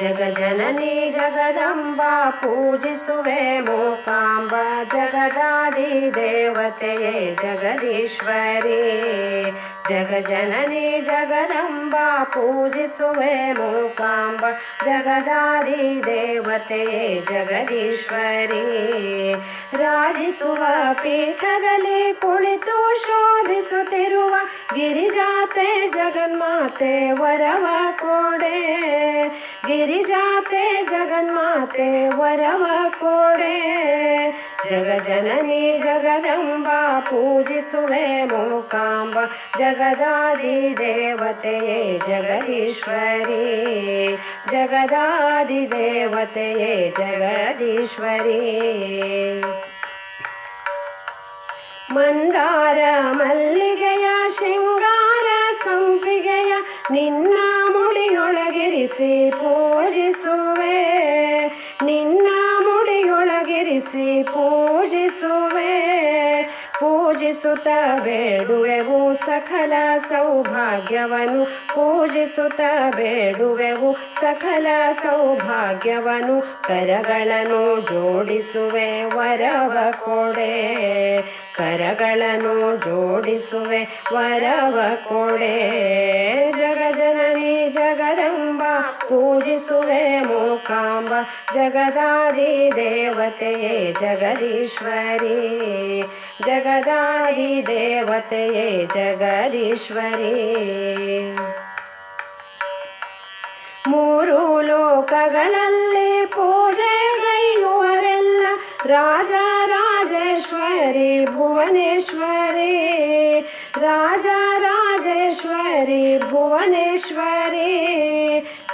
ಜಗಜನನಿ ಜಗದಂಬ ಪೂಜಿಸುವೆ ಮೂಕಾಂಬ ಜಗದಾದಿ ದೇವತೆಯೇ ಜಗದೀಶ್ವರಿ. ಜಗಜನನಿ ಜಗದಂಬ ಪೂಜಿಸುವೆ ಮೂಕಾಂಬ ಜಗದಾದಿ ದೇವತೆಯೇ ಜಗದೀಶ್ವರಿ. ರಾಜಿಸುವ ಪೀಠದಲ್ಲಿ ಕುಳಿತು ಶೋಭಿಸುತ್ತಿರುವ ಗಿರಿಜಾತೆ ಜಗನ್ಮಾತೆ ವರವ ಕೊಡೆ. ಗಿರಿಜಾತೆ ಜಗನ್ಮಾತೆ ವರವ ಕೊಡೆ. ಜಗಜನನಿ ಜಗದಂಬ ಪೂಜಿಸುವೆ ಮೂಕಾಂಬ. ಜಗದಾದಿ ದೇವತೆಯೇ ಜಗದೀಶ್ವರಿ. ಜಗದಾದಿ ದೇವತೆಯೇ ಜಗದೀಶ್ವರಿ. ಮಂದಾರ ಮಲ್ಲಿಗೆಯ ಶೃಂಗಾರ ಸಂಪಿಗೆಯ ನಿನ್ನ ಮುಡಿಯೊಳಗಿರಿಸಿ ಪೂಜಿಸುವೆ. ನಿನ್ನ ಮುಡಿಯೊಳಗಿರಿಸಿ ಪೂಜಿಸುವೆ. ಪೂಜಿಸುತ್ತ ಬೇಡುವೆವು ಸಕಲ ಸೌಭಾಗ್ಯವನು ಪೂಜಿಸುತ್ತ ಬೇಡುವೆವು ಸಕಲ ಸೌಭಾಗ್ಯವನು ಕರಗಳನ್ನು ಜೋಡಿಸುವೆ, ವರವ ಕೊಡೆ. ಕರಗಳನ್ನು ಜೋಡಿಸುವೆ, ವರವ ಕೊಡೆ. ಜಗಜನನಿ ಜಗದಂಬ, ಪೂಜಿಸುವೆ ಮೂಕಾಂಬ ಜಗದಾದಿ ದೇವತೆಯೇ ಜಗದೀಶ್ವರಿ. ಜಗದಾದಿ ದೇವತೆಯೇ ಜಗದೀಶ್ವರಿ. ಮೂರು ಲೋಕಗಳಲ್ಲಿ ಪೂಜೆಗೈಯುವರೆಲ್ಲ ರಾಜ ರಾಜೇಶ್ವರಿ ಭುವನೇಶ್ವರಿ. ರಾಜ ರಾಜೇಶ್ವರಿ ಭುವನೇಶ್ವರಿ.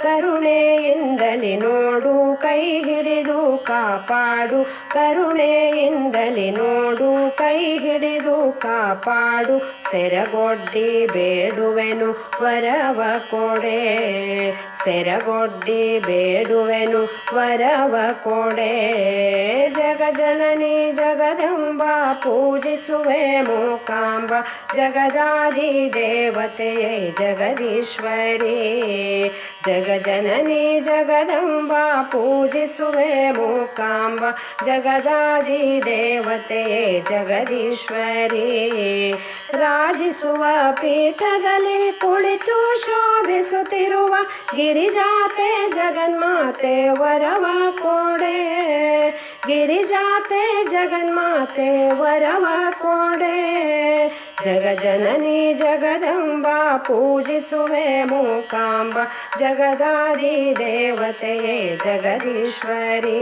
ಕರುಣೆಯಿಂದಲಿ ನೋಡು, ಕೈ ಹಿಡಿದು ಕಾಪಾಡು. ಕರುಣೆಯಿಂದಲಿ ನೋಡು, ಕೈ ಹಿಡಿದು ಕಾಪಾಡು. ಸೆರಗೊಡ್ಡಿ ಬೇಡುವೆನು, ವರವ ಕೊಡೆ. ಸೆರಗೊಡ್ಡಿ ಬೇಡುವೆನು, ವರವ ಕೊಡೆ. ಜಗಜನನಿ ಜಗದಂಬ, ಪೂಜಿಸುವೆ ಮೂಕಾಂಬ. ಜಗದಾದಿ ದೇವತೆಯೇ, ಜಗದೀಶ್ವರಿ. ಜಗಜನನಿ ಜಗದಂಬ, ಪೂಜಿಸುವೆ ಮೂಕಾಂಬ, ಜಗದಾದಿ ದೇವತೆಯೇ ಜಗದೀಶ್ವರಿ. ರಾಜಿಸುವ ಪೀಠದಲ್ಲಿ ಕುಳಿತು ಶೋಭಿಸುತ್ತಿರುವ ಗಿರಿಜಾತೆ ಜಗನ್ಮಾತೆ ವರವ ಕೋಡೆ. ಗಿರಿಜಾತೆ ಜಗನ್ಮಾತೆ ವರವ ಕೊಡೆ. ಜಗಜನನಿ ಜಗದಂಬ ಪೂಜಿಸುವೆ ಮೂಕಾಂಬ ಜಗದಾದಿ ದೇವತೆಯೇ ಜಗದೀಶ್ವರಿ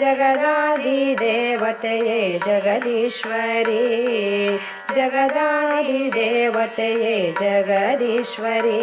ಜಗದಾದಿ ದೇವತೆಯೇ ಜಗದೀಶ್ವರಿ ಜಗದಾದಿ ದೇವತೆಯೇ ಜಗದೀಶ್ವರಿ